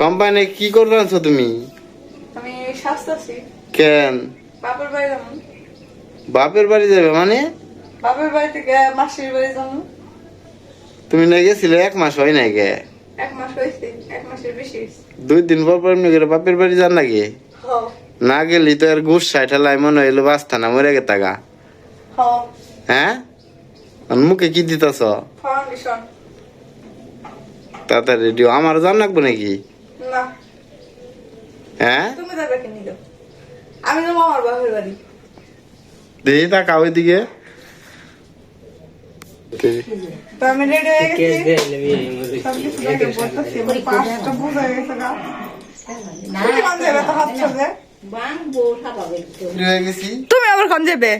Company কি করবে আনছো তুমি? আমি স্বাস্থ্য কেন? বাপের বাড়ি যাব। বাপের বাড়ি যাবে মানে? বাপের বাড়ি থেকে মাসির বাড়ি যাব। তুমি না গেছিলে এক মাস হয় নাই গে? এক মাস এক মাসের বেশি দুই দিন পর পর এমনি বাপের বাড়ি যান হ। না গেলি তো আর ঘুষ সাইঠালাই মনে হইল বাস্তা না মরে গে। তাগা হ্যাঁ? মুখে কি দিতেছ? ফাউন্ডেশন তাড়াতাড়ি রেডিও আমার জান রাখব নাকি? না। হ্যাঁ? তুমি যাবে আমি আমার বাপের বাড়ি। তো আমি রেডি হয়ে গেছি। তো আবার কোন যাবে?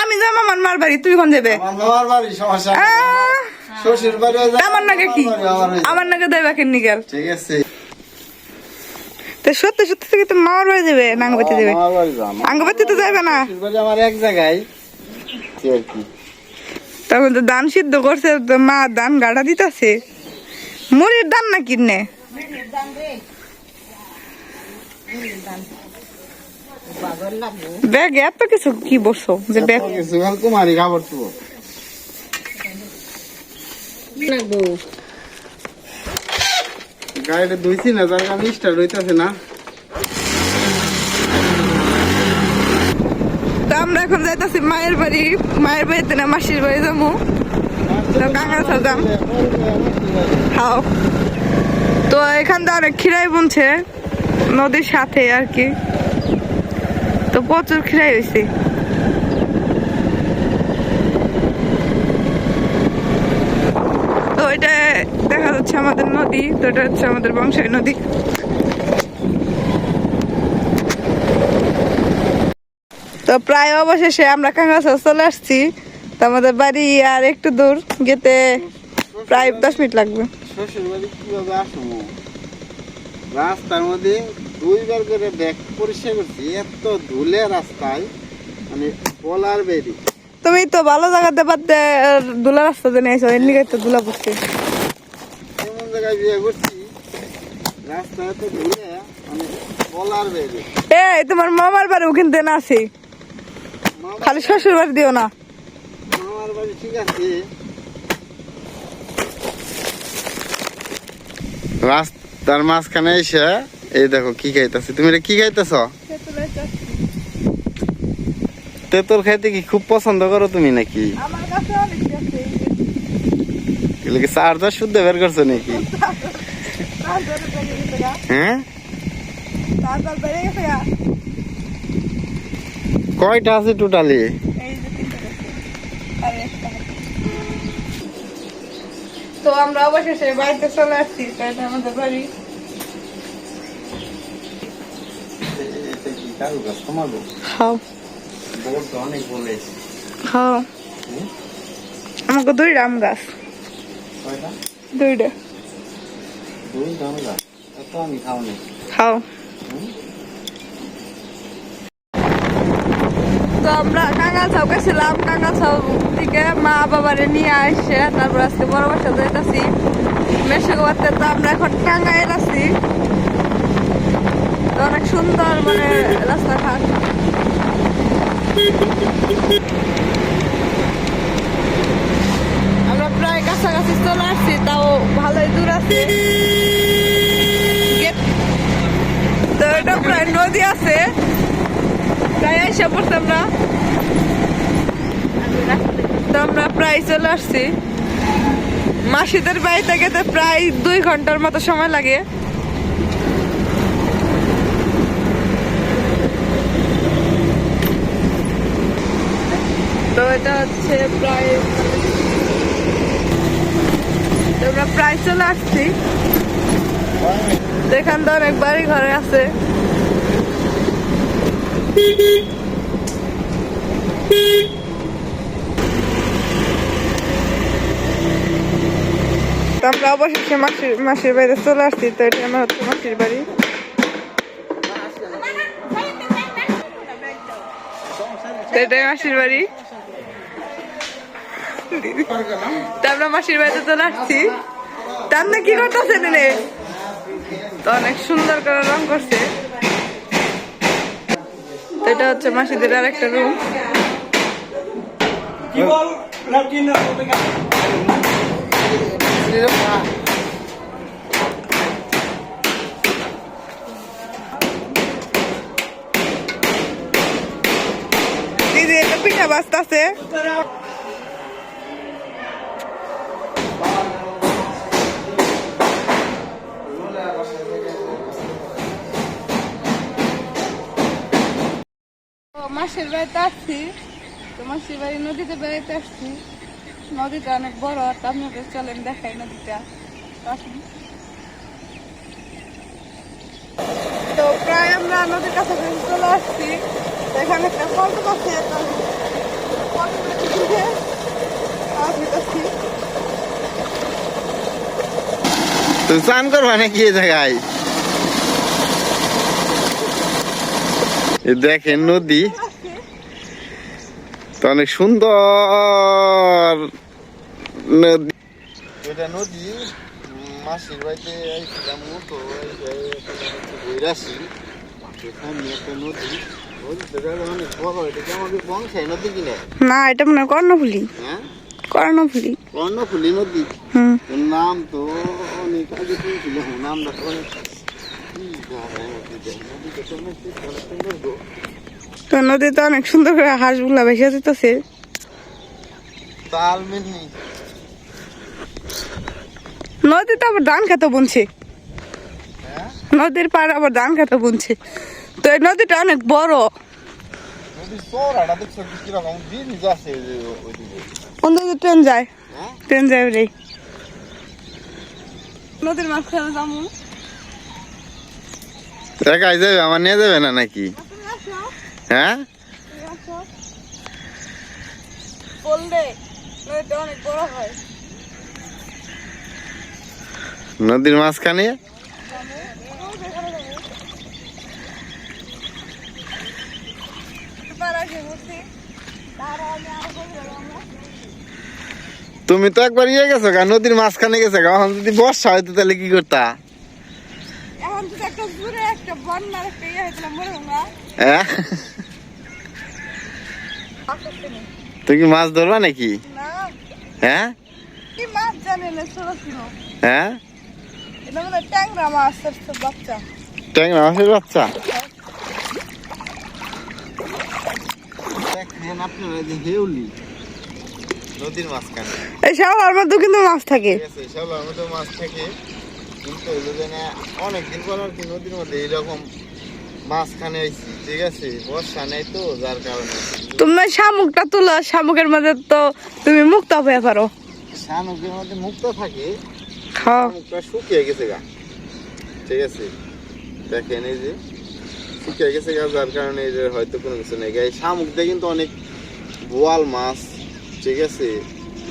আমি যাব আমার মার বাড়ি তুমি কোন যাবে? আমার বাড়ি সমস্যা শ্বশুর বাড়ি আমার নাকি কি? আমার নাকি দেবে কি নিগেল ঠিক আছে। তো সত্যি সত্যি থেকে তো মামার বাড়ি বাড়ি যাও। আমার আঙ্গবাতি তো যাবে না। আমার এক জায়গায়। কি আর কি? তখন তো ধান সিদ্ধ করছে তো মা ধান গাড়া দিতেছে। মুড়ির ধান না কিনে? ব্যাগ এত কিছু কি বসছো যে ব্যাগ কিছু খাবার তো গাড়িটা ধুইছি না, যার কারণে স্টার্ট হইতাছে না। তো আমরা এখন যাইতাছি মায়ের বাড়ি, মায়ের বাড়িতে না মাসির বাড়ি যাব। তো সাজাম খাও তো এখান থেকে অনেক খিরাই বুনছে, নদীর সাথে আর কি। তো প্রচুর খিরাই হয়েছে তো এটা দেখা যাচ্ছে আমাদের নদী তো এটা হচ্ছে আমাদের বংশের নদী। তো প্রায় অবশেষে আমরা কাঙ্গাসা চলে আসছি। তো আমাদের বাড়ি আর একটু দূর যেতে প্রায় দশ মিনিট লাগবে। রাস্তার মধ্যে দুইবার করে ব্যাগ পরিষ্কার করছি এত ধুলে রাস্তায় মানে বলার বেরি। তুমি তো ভালো জায়গাতে পারতে দুলা রাস্তা নিয়েছো এর নিকে তো দুলা পড়ছে। বিয়ে করছি বলার এই তোমার মামার বাড়ি ওখান থেকে না আছে খালি শ্বশুর বাড়ি দিও না। আমার বাড়ি ঠিক আছে। রাস্তার মাঝখানে এসে এই দেখো কি খাইতেছে। তুমি এটা কি খাইতেছ? তেঁতুল খাইতে কি খুব পছন্দ করো তুমি নাকি? আমার কাছে অনেক আছে চার্জার শুদ্ধ বের করছ নাকি? হ্যাঁ কয়টা আছে টোটালি তো আমরা অবশেষে বাড়িতে চলে আসছি এটা আমাদের বাড়ি। খাও খাও আমাকে দুই আম গাছ? খাও তো আমরা কাঙ্গাল গেছিলাম কাঙ্গাল থেকে মা বাবারে নিয়ে আসছে তারপর আজকে বড় বাসা যাইতাছি মেশোগাবাতে তো আমরা এখন টাঙ্গাইল আছি। তো অনেক সুন্দর মানে রাস্তাঘাট। আমরা প্রায় কাছাকাছি চলে আসছি তাও ভালোই দূর আছে Get- তো এটা প্রায় নদী আছে। প্রায় এসে পড়ছি আমরা তো আমরা প্রায় চলে আসছি। মাসিদের বাড়িতে গেতে প্রায় দুই ঘণ্টার মতো সময় লাগে। তো এটা হচ্ছে প্রায় আমরা প্রায় চলে আসছি। এখান তো অনেক বাড়ি ঘরে আছে। তো আমরা অবশেষে মাসির মাসির বাড়িতে চলে আসছি, তো এটা আমার হচ্ছে মাসির বাড়ি। এটাই মাসির বাড়ি। আমরা মাসির বাড়িতে চলে আসছি। তার না কি করতেছে তো অনেক সুন্দর করে রং করছে। এটা হচ্ছে মাসিদের আর একটা রুম দিদি এটা পিঠা বাজতাছে। মাসির বাড়িতে আসছি, তো মাসির বাড়ি নদীতে বেড়াইতে আসছি। নদীটা অনেক বড়, তো আপনাদের চলেন দেখাই নদীটা। তো প্রায় আমরা নদীর কাছাকাছি চলে আসছি। এখানে একটা ফটো আছে তুমি চান করবা নাকি এই জায়গায়? দেখেন নদী। তো অনেক সুন্দর নদী। এটা নদী মাসির বাড়িতে আইছিলাম তো একটা নদী নদীতে অনেক বড় এটা কি বংশাই নদী কিনে না? এটা মনে হয় কর্ণফুলি। হ্যাঁ? কর্ণফুলি। কর্ণফুলি নদী? নাম তো অনেক আগে নামটা অনেক কি গায়ে নদীতে নদীতে তো নদীতে অনেক সুন্দর করে হাঁসগুলা ভেসে যেতেছে। নদীতে আবার ধান খেতে বুনছে। হ্যাঁ? নদীর পার আবার ধান খেতে বুনছে। তো এই নদীটা অনেক বড়। দিকে ট্রেন যায়? হ্যাঁ? ট্রেন যায় রে নদীর মাঝখানে যাবে। আমার নিয়ে যাবে না নাকি? হ্যাঁ? নদীর মাঝখানে? তুমি তো একবার ইয়ে গেছো গা নদীর মাঝখানে গেছো গা এখন যদি বর্ষা হইতো তাহলে কি করতা? এখন তো একটা দূরে একটা বন্যার একটা ইয়ে হয়েছিল মরে হ্যাঁ? তুমি কি মাছ ধরবা নাকি? হ্যাঁ? হ্যাঁ? ট্যাংরা বাচ্চা। ট্যাংরা মাছের বাচ্চা? এই মধ্যে কিন্তু মাছ থাকে। শাওলার মধ্যে মাছ থাকে। কিন্তু অনেকদিন পর আর কি নদীর মধ্যে এইরকম মাঝখানে আইছি ঠিক আছে? বর্ষা নেই তো যার কারণে তুমি শামুকটা তুলো শামুকের মধ্যে তো তুমি মুক্ত হয়ে পারো। শানুকের মধ্যে মুক্ত থাকে শামুকটা শুকিয়ে গেছে গা। ঠিক আছে? দেখেন এই যে শুকিয়ে গেছে গা যার কারণে এই যে হয়তো কোনো কিছু নেই। গা এই শামুক দিয়ে কিন্তু অনেক বোয়াল মাছ ঠিক আছে?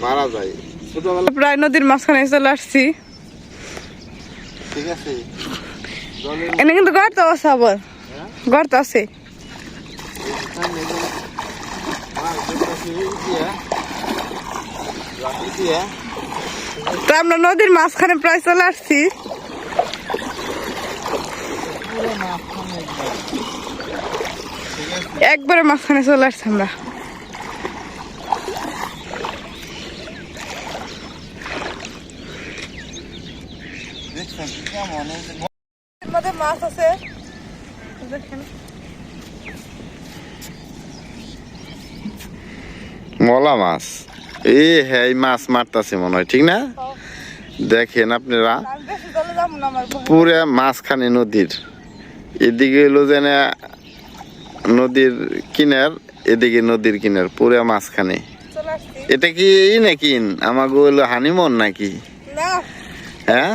মারা যায়। ছোটবেলা প্রায় নদীর মাঝখানে চলে আসছি। ঠিক আছে? এনে কিন্তু গর্ত আছে আবার। গর্ত আছে। তো আমরা নদীর মাঝখানে প্রায় চলে আসছি। একবারে মাঝখানে চলে আসছি আমরা। মধ্যে মাছ আছে। দেখেন মলা মাছ। এই হ্যাঁ এই মাছ মারতাছে মনে হয় ঠিক না? দেখেন আপনারা। পুরা মাঝখানে নদীর। এদিকে হলো যে না নদীর কিনার এদিকে নদীর কিনার পুরা মাঝখানে। এটা কি ই নাকি? আমাকে হলো হানিমন নাকি? হ্যাঁ?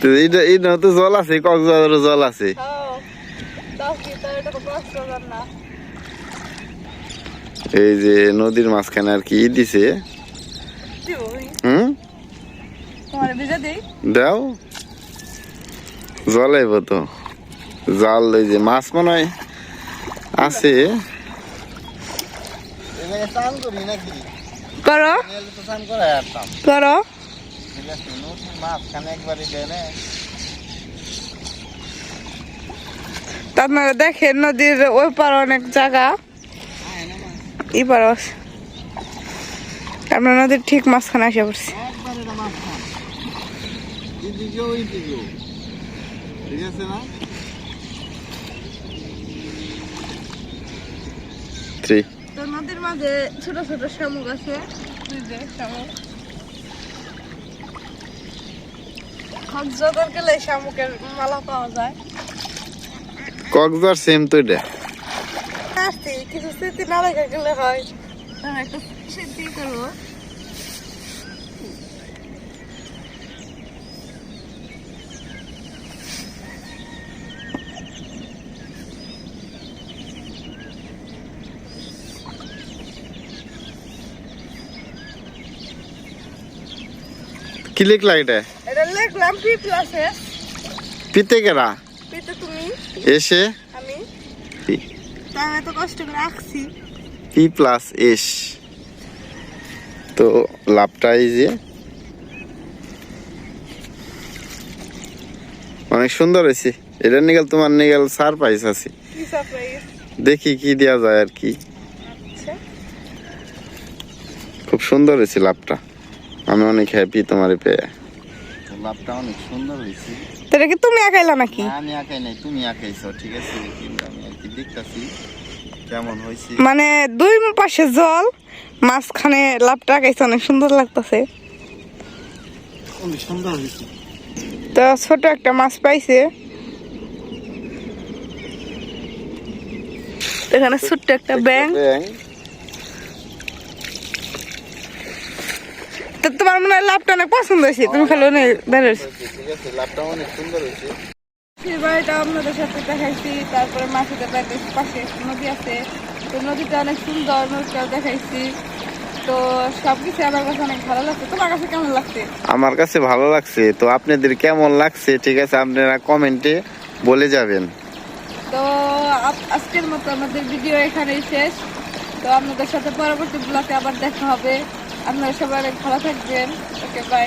তো এইটা এইটা তো জল আছে কক্সবাজার জল আছে। হ্যাঁ। না। এই যে নদীর মাঝখানে আর কি দিছে। দিব হুম? দাও। জল আইব তো। জাল এই যে মাছ মনে হয় আছে। করি করো। ঠিক আছে মাঝখানে একবারই দেয় দেখেন নদীর ওই পার অনেক জায়গা। ই পার আমরা নদীর ঠিক মাঝখানে আসে পড়ছি। নদীর মাঝে ছোট ছোট শামুক আছে। শামুক। কক্সবাজার গেলে শামুকের মালা পাওয়া যায়। কক্সবাজার সেম তো এটা। আসছি কিছু স্মৃতি না রেখে গেলে হয়। একটা স্মৃতি করব। কি লিখলা এটা? এটা লিখলাম পি প্লাসে পিতে কেরা? পিতে তুমি? এসে? আমি। পি। তা এত কষ্ট করে আঁকছি। P plus S. তো লাভটা এই যে। অনেক সুন্দর হয়েছে। এটা নিগাল তোমার নিগাল সারপ্রাইজ আছে। দেখি কি দেওয়া যায় আর কি। আচ্ছা। খুব সুন্দর হয়েছে লাভটা। আমি অনেক হ্যাপি তোমার পেয়ে। লাভটা অনেক সুন্দর হয়েছে। কি তুমি আঁকাইলা নাকি? আমি আঁকাই নাই তুমি আঁকাইছো ঠিক আছে? কিন্তু আমি আর কি দেখতাছি কেমন হয়েছে। মানে দুই পাশে জল মাঝখানে লাভটা আঁকাইছে অনেক সুন্দর লাগতেছে। অনেক সুন্দর হয়েছে। তো ছোট একটা মাছ পাইছে। এখানে ছোট্ট একটা ব্যাং তো তোমার মনে হয় লাভটা অনেক পছন্দ হয়েছে? তুমি খালি অনেক ঠিক আছে লাভটা অনেক সুন্দর হয়েছে সেই বাড়িটা আপনাদের সাথে দেখাইছি তারপরে মাছের বাড়িতে পাশে একটা নদী আছে। তো নদীটা অনেক সুন্দর দেখাইছি। তো সবকিছু আমার কাছে অনেক ভালো লাগছে। তোমার কাছে কেমন লাগছে? আমার কাছে ভালো লাগছে। তো আপনাদের কেমন লাগছে? ঠিক আছে আপনারা কমেন্টে বলে যাবেন। তো আজকের মতো আমাদের ভিডিও এখানেই শেষ। তো আপনাদের সাথে পরবর্তী ব্লগে আবার দেখা হবে। আপনারা সবাই অনেক ভালো থাকবেন। Okay bye